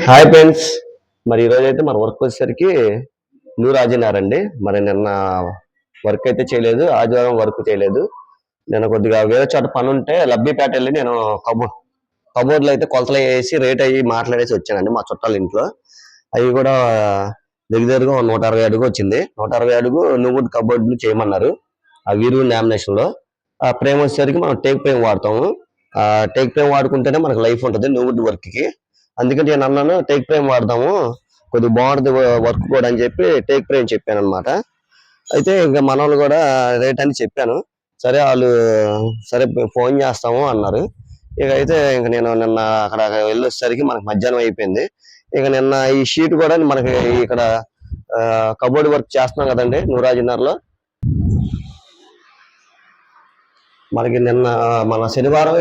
Hi friends. మరి ఈరోజు అయితే మన వర్క్ వచ్చేసరికి న్యూ రాజీనారండి. మరి నిన్న వర్క్ అయితే చేయలేదు ఆదివారం వర్క్ చేయలేదు. నేను కొద్దిగా వేరే చోట పని ఉంటే లబ్బిపేట వెళ్ళి నేను కబోర్డ్ కబోర్డ్లో అయితే కొలతలు వేసి రేట్ అయ్యి మాట్లాడేసి వచ్చానండి మా చుట్టాల ఇంట్లో. అవి కూడా దగ్గర దగ్గరగా నూట అరవై అడుగు వచ్చింది. నూట అరవై అడుగు నువ్వు కబోర్డ్లు చేయమన్నారు. ఆ వీరు నామినేషన్లో. ఆ ఫ్రేమ్ వచ్చేసరికి మనం టేక్ ఫ్రేమ్ వాడతాము. ఆ టేక్ ఫ్రేమ్ వాడుకుంటేనే మనకు లైఫ్ ఉంటుంది నువ్వు వర్క్కి అందుకని నేను అన్నాను టేక్ ఫ్రేమ్ వాడదాము కొద్దిగా బాగుంటుంది వర్క్ కూడా అని చెప్పి టేక్ ఫ్రేమ్ చెప్పాను అనమాట అయితే ఇంకా మన వాళ్ళు కూడా రేట్ అని చెప్పాను. సరే వాళ్ళు సరే ఫోన్ చేస్తాము అన్నారు. ఇక అయితే ఇంక నేను నిన్న అక్కడ వెళ్ళొచ్చేసరికి మనకి మధ్యాహ్నం అయిపోయింది. ఇక నిన్న ఈ షీట్ కూడా మనకి ఇక్కడ కబోర్డ్ వర్క్ చేస్తున్నాం కదండి నూరాజునర్ మనకి నిన్న మన శనివారం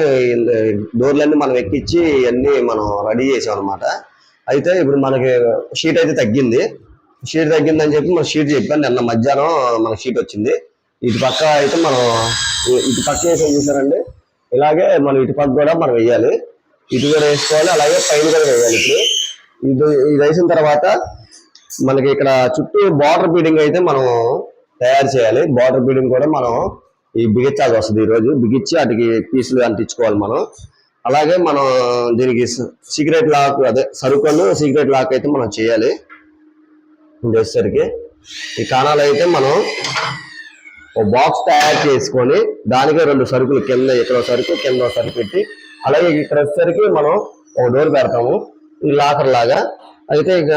డోర్లన్నీ మనం ఎక్కించి అన్నీ మనం రెడీ చేసాం అనమాట అయితే ఇప్పుడు మనకి షీట్ అయితే తగ్గింది. షీట్ తగ్గిందని చెప్పి మన షీట్ చెప్పాను. నిన్న మధ్యాహ్నం మన షీట్ వచ్చింది. ఇటు పక్క అయితే మనం ఇటు పక్క వేసాం చూసారండి ఇలాగే మనం ఇటు పక్క కూడా మనం వేయాలి ఇటు కూడా వేసుకోవాలి. అలాగే పైన కూడా వేయాలి ఇప్పుడు. ఇది ఇది వేసిన తర్వాత మనకి ఇక్కడ చుట్టూ బార్డర్ బీడింగ్ అయితే మనం తయారు చేయాలి. బార్డర్ బీడింగ్ కూడా మనం ఈ బిగించాల్సి వస్తుంది ఈరోజు బిగించి వాటికి పీసులు అంటించుకోవాలి మనం. అలాగే మనం దీనికి సీక్రెట్ లాక్ అదే సరుకులు సీక్రెట్ లాక్ అయితే మనం చేయాలి. చేసేసరికి ఈ కాణాలు అయితే మనం ఒక బాక్స్ తయారు చేసుకొని దానికే రెండు సరుకులు కింద ఇక్కడ సరుకు కింద సరుకు పెట్టి అలాగే ఇక్కడ వచ్చేసరికి మనం ఒక డోర్ పెడతాము. ఈ లాకర్ లాగా. అయితే ఇక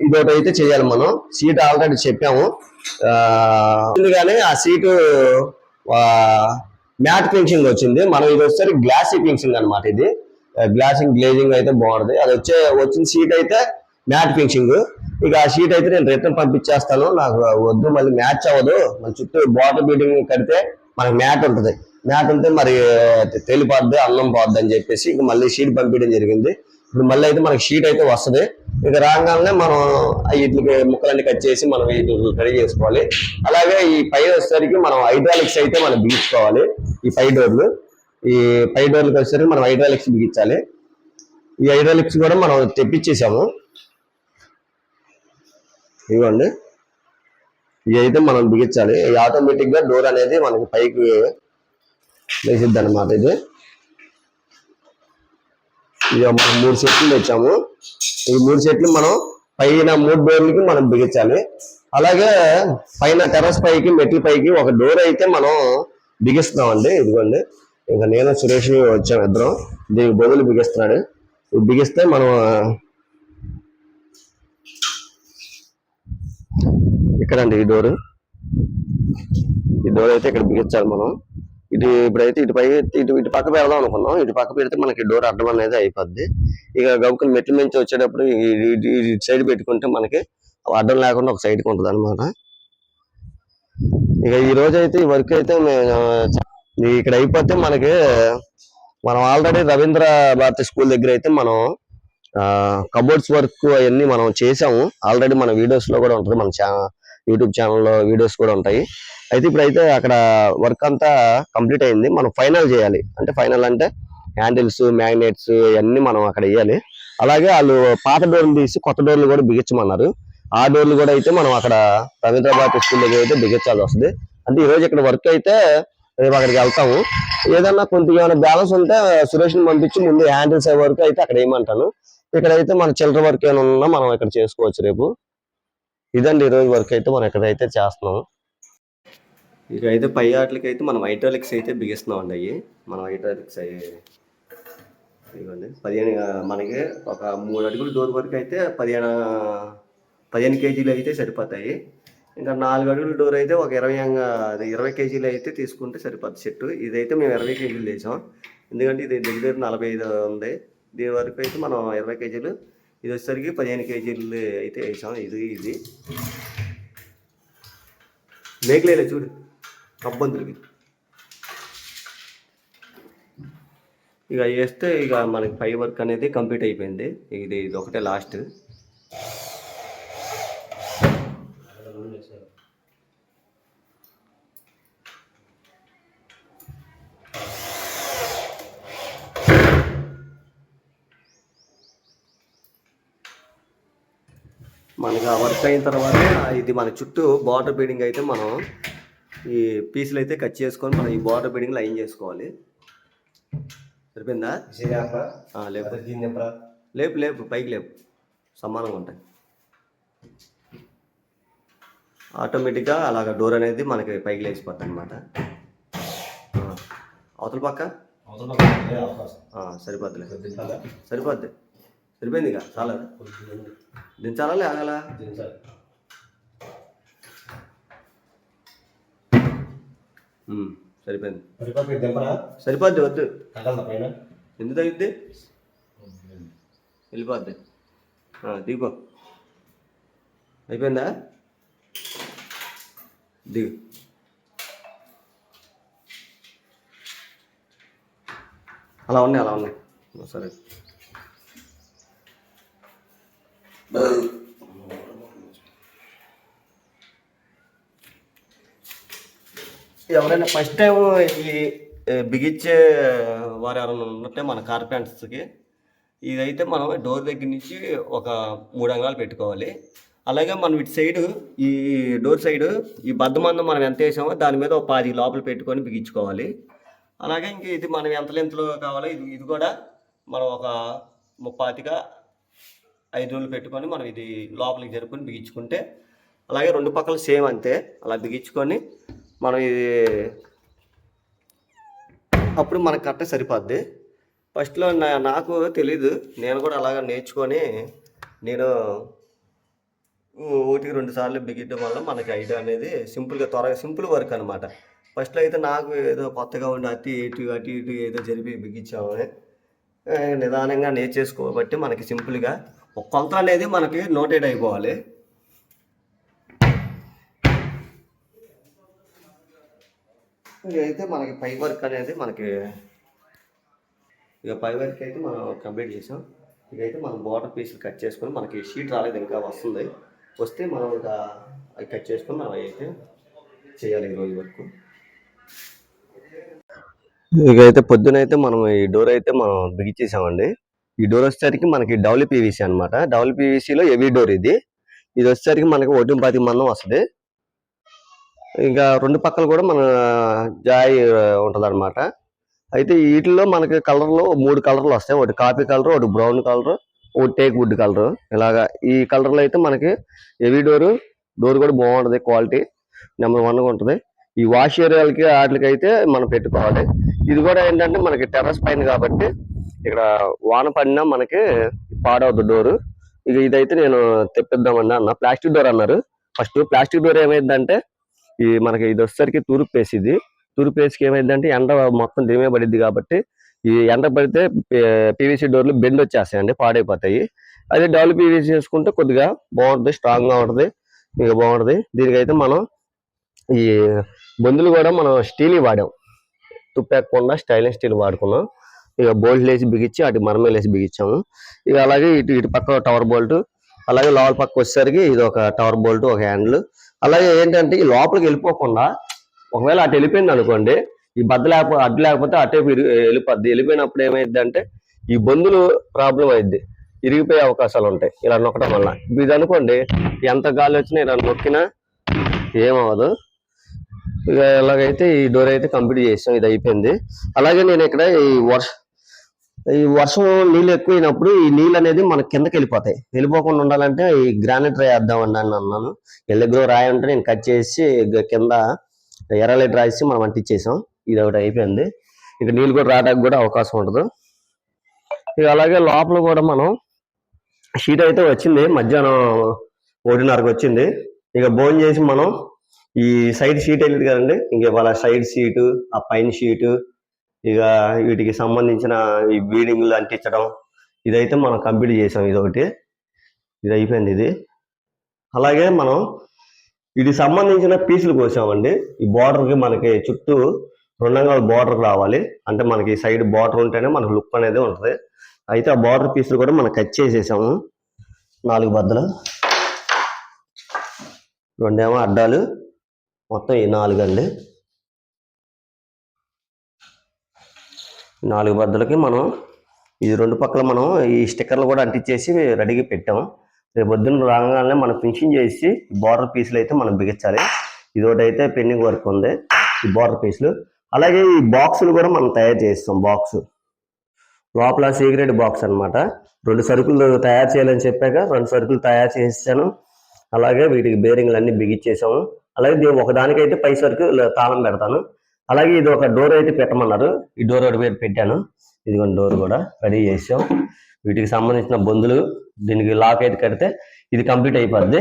ఇదొకటి అయితే చేయాలి మనం. సీట్ ఆల్రెడీ చెప్పాము. ఆ, కానీ ఆ సీటు మ్యాట్ ఫినిషింగ్ వచ్చింది. మనం ఇది వచ్చేసరికి గ్లాసీ ఫినిషింగ్ అనమాట ఇది. గ్లాసింగ్ గ్లేజింగ్ అయితే బాగుంటుంది అది వచ్చే వచ్చిన సీట్ అయితే మ్యాట్ ఫినిషింగ్. ఇక ఆ షీట్ అయితే నేను రిటర్న్ పంపించేస్తాను. నాకు వద్దు మళ్ళీ మ్యాచ్ అవ్వదు. మన చుట్టూ బాటర్ బీటింగ్ కడితే మనకి మ్యాట్ ఉంటుంది. మ్యాట్ ఉంటే మరి తేలిపోద్ది అన్నం పోద్ది అని చెప్పేసి ఇక మళ్ళీ షీట్ పంపించడం జరిగింది. ఇప్పుడు మళ్ళీ అయితే మనకి షీట్ అయితే వస్తుంది. ఇక రాగానే మనం వీటికి ముక్కలన్నీ కట్ చేసి మనం వీటిని రెడీ చేసుకోవాలి. అలాగే ఈ పై వచ్చేసరికి మనం హైడ్రాలిక్స్ అయితే మనం బిగించుకోవాలి. ఈ పై డోర్లు ఈ పై డోర్లకు వచ్చేసరికి మనం హైడ్రాలిక్స్ బిగించాలి. ఈ హైడ్రాలిక్స్ కూడా మనం తెప్పించేసాము. ఇవ్వండి ఇవి అయితే మనం బిగించాలి. ఈ ఆటోమేటిక్గా డోర్ అనేది మనకి పైకి వేసిద్ది అనమాట ఇది. ఇక మనం మూడు సెట్లు తెచ్చాము. ఈ మూడు సెట్లు మనం పైన మూడు డోర్లకి మనం బిగించాలి. అలాగే పైన టెరస్ పైకి మెట్ల పైకి ఒక డోర్ అయితే మనం బిగిస్తున్నామండి. ఇదిగోండి. ఇంకా నేను సురేష్ వచ్చాము ఇద్దరం. దీనికి బొదులు బిగిస్తున్నాడు. ఇది బిగిస్తే మనం ఇక్కడండి ఈ డోరు. ఈ డోర్ అయితే ఇక్కడ బిగించాలి మనం. ఇటు ఇప్పుడైతే ఇటు పై ఇటు ఇటు పక్క పెడదాం అనుకున్నాం. ఇటు పక్క పెడితే మనకి డోర్ అడ్డం అనేది అయిపోద్ది. ఇక గబుకుని మెట్ల నుంచి వచ్చేటప్పుడు ఇటు సైడ్ పెట్టుకుంటే మనకి అడ్డం లేకుండా ఒక సైడ్కి ఉంటుంది అనమాట ఇక ఈ రోజు అయితే ఈ వర్క్ అయితే మేము ఇక్కడ అయిపోతే మనకి మనం ఆల్రెడీ రవీంద్ర భారతి స్కూల్ దగ్గర అయితే మనం కబోర్డ్స్ వర్క్ అవన్నీ మనం చేసాము. ఆల్రెడీ మన వీడియోస్లో కూడా ఉంటుంది మన ఛానల్ యూట్యూబ్ ఛానల్లో వీడియోస్ కూడా ఉంటాయి. అయితే ఇప్పుడైతే అక్కడ వర్క్ అంతా కంప్లీట్ అయింది. మనం ఫైనల్ చేయాలి. అంటే ఫైనల్ అంటే హ్యాండిల్స్ మ్యాగ్నెట్స్ ఇవన్నీ మనం అక్కడ వేయాలి. అలాగే వాళ్ళు పాత డోర్లు తీసి కొత్త డోర్లు కూడా బిగించమన్నారు. ఆ డోర్లు కూడా అయితే మనం అక్కడ రవీంద్ర స్కూల్ దగ్గర అయితే బిగించాల్సి వస్తుంది. అంటే ఈ రోజు ఇక్కడ వర్క్ అయితే రేపు అక్కడికి వెళ్తాము. ఏదన్నా కొంత ఏమైనా బ్యాలెన్స్ ఉంటే సురేష్ని పంపించి ముందు హ్యాండిల్స్ అయ్యే వరకు అయితే అక్కడ వేయమంటాను. ఇక్కడైతే మన చిల్లర వర్క్ ఏమైనా ఉన్నా మనం ఇక్కడ చేసుకోవచ్చు రేపు. ఇదండి ఈరోజు వరకు వర్క్ అయితే మనం ఎక్కడైతే చేస్తున్నాం. ఇక అయితే పై ఆటలకి అయితే మనం హైడ్రాలిక్స్ అయితే బిగిస్తున్నాం అండి అవి మనం హైడ్రాలిక్స్ అయ్యి ఇదిగోండి. పదిహేను మనకి ఒక మూడు అడుగులు డోర్ వరకు అయితే పదిహేను పదిహేను కేజీలు అయితే సరిపోతాయి. ఇంకా నాలుగు అడుగుల డోర్ అయితే ఒక ఇరవై అది ఇరవై కేజీలు అయితే తీసుకుంటే సరిపోద్ది చెట్టు. ఇదైతే మేము ఇరవై కేజీలు వేసాం ఎందుకంటే ఇది దగ్గర నలభై ఐదు ఉంది. దీని వరకు అయితే మనం ఇరవై కేజీలు ఇది వచ్చేసరికి పదిహేను కేజీలు అయితే వేసాం. ఇది ఇది. మేకలేలే చూడు? కబ్బందులకి ఇక వేస్తే ఇక మనకి పై వర్క్ అనేది కంప్లీట్ అయిపోయింది. ఇది ఇది ఒకటే లాస్ట్. మనకి ఆ వర్క్ అయిన తర్వాత ఇది మన చుట్టూ బార్డర్ బీడింగ్ అయితే మనం ఈ పీసులు అయితే కట్ చేసుకొని మనం ఈ బార్డర్ బీడింగ్ లైన్ చేసుకోవాలి. సరిపోయిందా? లేపు. లేపు లేపు. పైకి లేపు. సమానంగా ఉంటాయి. ఆటోమేటిక్గా అలాగ డోర్ అనేది మనకి పైకి లేచిపోతుంది అనమాట అవతల పక్క? సరిపోద్దిలే. సరిపోద్ది. సరిపోయింది ఇక చాలా. దించాలా ఉమ్, సరిపోయింది. సరిపోద్ది వద్దు. ఎందుకు తగ్గిద్ది? వెళ్ళిపోద్ది. దిగిపో అయిపోయిందా? దిగు. అలా ఉన్నాయి అలా ఉన్నాయి. సరే. ఎవరైనా ఫస్ట్ టైం ఈ బిగించే వారు ఎవరైనా ఉన్నట్టే మన కార్పెంటర్స్కి ఇదైతే మనం డోర్ దగ్గర నుంచి ఒక మూడు అంగాలు పెట్టుకోవాలి. అలాగే మనం ఇటు సైడు ఈ డోర్ సైడు ఈ బద్దమందం మనం ఎంత వేసామో దాని మీద ఒక పాది లోపల పెట్టుకొని బిగించుకోవాలి. అలాగే ఇంక ఇది మనం ఎంత లెంత్లో కావాలో ఇది ఇది కూడా మనం ఒక ముప్పాతిగా ఐదు రోజులు పెట్టుకొని మనం ఇది లోపలికి జరుపుకొని బిగించుకుంటే అలాగే రెండు పక్కల సేమ్ అంతే. అలా బిగించుకొని మనం ఇది అప్పుడు మనకు కరెక్ట్ సరిపోద్ది. ఫస్ట్లో నా నాకు తెలీదు. నేను కూడా అలాగ నేర్చుకొని నేను ఒకటికి రెండు సార్లు బిగించడం వల్ల మనకి ఐడియా అనేది సింపుల్గా త్వరగా సింపుల్ వర్క్ అనమాట ఫస్ట్లో అయితే నాకు ఏదో కొత్తగా ఉండి అటు ఇటు అటు ఇటు ఏదో జరిపి బిగించామని నిదానంగా నేర్చేసుకోబట్టి మనకి సింపుల్గా ఒక కొలత అనేది మనకి నోటెడ్ అయిపోవాలి. ఇదైతే మనకి పై వర్క్ అనేది మనకి ఇక పై వర్క్ అయితే మనం కంప్లీట్ చేసాం. ఇదైతే మనం బార్డర్ పీసులు కట్ చేసుకొని మనకి షీట్ రాలేదు ఇంకా వస్తుంది. వస్తే మనం ఇంకా అవి కట్ చేసుకొని మనం అయితే చేయాలి ఈరోజు వరకు. ఇక అయితే పొద్దునైతే మనం ఈ డోర్ అయితే మనం బిగించేసామండి ఈ డోర్ వచ్చేసరికి మనకి డబ్ల్యూ పీవీసీ అనమాట డబ్ల్యూ పీవీసీలో హెవీ డోర్ ఇది. ఇది వచ్చేసరికి మనకి ఒడ్డు పది మందం వస్తుంది. ఇంకా రెండు పక్కల కూడా మన జాయ్ ఉంటుంది అనమాట అయితే వీటిల్లో మనకి కలర్లు మూడు కలర్లు వస్తాయి. ఒకటి కాఫీ కలర్ ఒకటి బ్రౌన్ కలర్ ఒకటి టేక్ వుడ్ కలర్ ఇలాగా ఈ కలర్లో అయితే మనకి హెవీ డోరు డోర్ కూడా బాగుంటుంది క్వాలిటీ నెంబర్ వన్గా ఉంటుంది. ఈ వాష్ ఏరియాలకి వాటికి అయితే మనం పెట్టుకోవాలి. ఇది కూడా ఏంటంటే మనకి టెర్రస్ పైన కాబట్టి ఇక్కడ వాన పడినా మనకి పాడవద్దు డోరు. ఇక ఇదైతే నేను తెప్పిద్దామని అన్న. ప్లాస్టిక్ డోర్ అన్నారు. ఫస్ట్ ప్లాస్టిక్ డోర్ ఏమైందంటే ఈ మనకి ఇది వచ్చేసరికి తూర్పు పేసి ఇది తూర్పు పేసికి ఏమైందంటే ఎండ మొత్తం దిమే పడిద్ది కాబట్టి ఈ ఎండ పడితే పీవీసీ డోర్లు బెండ్ వచ్చేస్తాయండి పాడైపోతాయి. అదే డబుల్ పీవీసీ చేసుకుంటే కొద్దిగా బాగుంటుంది స్ట్రాంగ్గా ఉంటుంది ఇక బాగుంటుంది. దీనికైతే మనం ఈ బొందులు కూడా మనం స్టీల్ వాడాం. తుప్పెక్కకుండా స్టైలింగ్ స్టీల్ వాడుకున్నాం. ఇక బోల్ట్ వేసి బిగించి అటు మరమేలు వేసి బిగించాము. ఇక అలాగే ఇటు ఇటు పక్క టవర్ బోల్ట్ అలాగే లోపల పక్క వచ్చేసరికి ఇది ఒక టవర్ బోల్ట్ ఒక హ్యాండిల్ అలాగే ఏంటంటే ఈ లోపలికి వెళ్ళిపోకుండా ఒకవేళ అటు వెళ్ళిపోయింది అనుకోండి ఈ బద్ద లేకపో అడ్డు లేకపోతే అటే వెళ్ళిపోద్ది. వెళ్ళిపోయినప్పుడు ఏమైంది అంటే ఈ బొందులు ప్రాబ్లం అయింది ఇరిగిపోయే అవకాశాలు ఉంటాయి. ఇలా నొక్కడం వల్ల. ఇది అనుకోండి ఎంత గాలి వచ్చినా ఇలా నొక్కినా ఏమవ్వదు. ఇక ఇలాగైతే ఈ డోర్ అయితే కంప్లీట్ చేసాం ఇది అయిపోయింది. అలాగే నేను ఇక్కడ ఈ వర్ష ఈ వర్షం నీళ్ళు ఎక్కువైనప్పుడు ఈ నీళ్ళు అనేది మన కిందకి వెళ్ళిపోతాయి. వెళ్ళిపోకుండా ఉండాలంటే ఈ గ్రానైట్ రాయి వేద్దామండి అని అన్నాను. ఎల్లెగ్రో రాయి అంటే నేను కట్ చేసి కింద ఎర్రలైట్ రాసి మనం అంటించేసాం. ఇది ఒకటి అయిపోయింది. ఇక నీళ్ళు కూడా రావడానికి కూడా అవకాశం ఉండదు. ఇక అలాగే లోపల కూడా మనం షీట్ అయితే వచ్చింది. మధ్యాహ్నం ఒకటిన్నరకు వచ్చింది. ఇక భోజనం చేసి మనం ఈ సైడ్ షీట్ వెళ్ళింది కదండి. ఇంక వాళ్ళ సైడ్ సీటు ఆ పైన షీటు ఇక వీటికి సంబంధించిన ఈ బీడింగ్లు అంటించడం ఇదైతే మనం కంప్లీట్ చేసాం ఇది ఒకటి ఇది అయిపోయింది ఇది. అలాగే మనం ఇది సంబంధించిన పీసులు కోసామండి. ఈ బార్డర్కి మనకి చుట్టూ రెండంగా బార్డర్ రావాలి. అంటే మనకి సైడ్ బార్డర్ ఉంటేనే మనకు లుక్ అనేది ఉంటుంది. అయితే ఆ బార్డర్ పీసులు కూడా మనం కట్ చేసేసాము నాలుగు బద్దలు. రెండేమో అడ్డాలు మొత్తం ఈ నాలుగు అండి నాలుగు బద్దలకి మనం ఈ రెండు పక్కల మనం ఈ స్టిక్కర్లు కూడా అంటించేసి రెడీగా పెట్టాం. రేపు పొద్దున్న రాగానే మనం ఫినిషింగ్ చేసి బార్డర్ పీసులు అయితే మనం బిగించాలి. ఇది ఒకటి అయితే పెండింగ్ వర్క్ ఉంది. ఈ బార్డర్ పీసులు అలాగే ఈ బాక్సులు కూడా మనం తయారు చేస్తాం బాక్స్ లోపల సీక్రెట్ బాక్స్ అనమాట రెండు సరుకులు తయారు చేయాలని చెప్పాక రెండు సరుకులు తయారు చేసాను అలాగే వీటికి బేరింగ్లు అన్ని బిగించేసాము అలాగే దీని ఒకదానికైతే పై సరుకు తాళం పెడతాను. అలాగే ఇది ఒక డోర్ అయితే పెట్టమన్నారు. ఈ డోర్ ఒకటి పేరు పెట్టాను. ఇదిగోండి డోర్ కూడా రెడీ చేసాం. వీటికి సంబంధించిన బొందులు దీనికి లాక్ అయితే కడితే ఇది కంప్లీట్ అయిపోద్ది.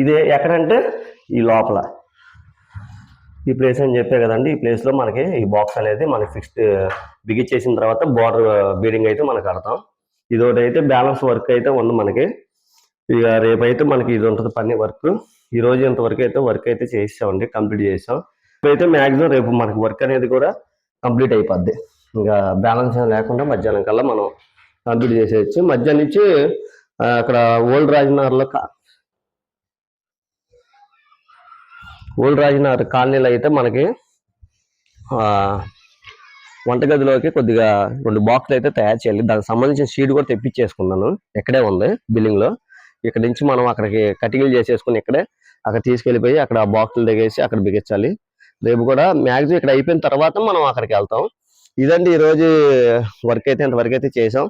ఇది ఎక్కడంటే ఈ లోపల. ఈ ప్లేస్ అని చెప్పే కదండి ఈ ప్లేస్లో మనకి ఈ బాక్స్ అనేది మనకి ఫిక్స్డ్ బిగించేసిన తర్వాత బార్డర్ బీడింగ్ అయితే మనకి కడతాం. ఇది ఒకటి అయితే బ్యాలెన్స్ వర్క్ అయితే ఉంది మనకి. ఇక రేపైతే మనకి ఇది ఉంటుంది పని వర్క్. ఈ రోజు ఇంతవరకు అయితే వర్క్ అయితే చేసామండి కంప్లీట్ చేసాం. అయితే మ్యాక్సిమం రేపు మనకి వర్క్ అనేది కూడా కంప్లీట్ అయిపోద్ది. ఇంకా బ్యాలెన్స్ లేకుండా మధ్యాహ్నం కల్లా మనం కంప్లీట్ చేసేయచ్చు. మధ్యాహ్నం నుంచి అక్కడ ఓల్డ్ రాజనగర్లో ఓల్డ్ రాజనగర్ కాలనీలో అయితే మనకి వంటగదిలోకి కొద్దిగా రెండు బాక్సులు అయితే తయారు చేయాలి. దానికి సంబంధించిన షీట్ కూడా తెప్పించేసుకున్నాను. ఇక్కడే ఉంది బిల్లింగ్లో ఇక్కడ నుంచి మనం అక్కడికి కటింగ్లు చేసేసుకుని ఇక్కడే అక్కడ తీసుకెళ్ళిపోయి అక్కడ బాక్సులు దిగేసి అక్కడ బిగించాలి. రేపు కూడా మ్యాక్సిమం ఇక్కడ అయిపోయిన తర్వాత మనం అక్కడికి వెళ్తాం. ఇదండి ఈరోజు వర్క్ అయితే ఇంతవరకు అయితే చేసాం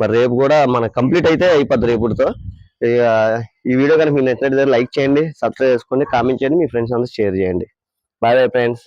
మరి రేపు కూడా మన కంప్లీట్ అయితే అయిపోద్ది రేపుతో ఇక ఈ వీడియో కనుక మీకు నచ్చినట్టు లైక్ చేయండి సబ్స్క్రైబ్ చేసుకోండి కామెంట్ చేయండి మీ ఫ్రెండ్స్ అందరూ షేర్ చేయండి. Bye bye friends.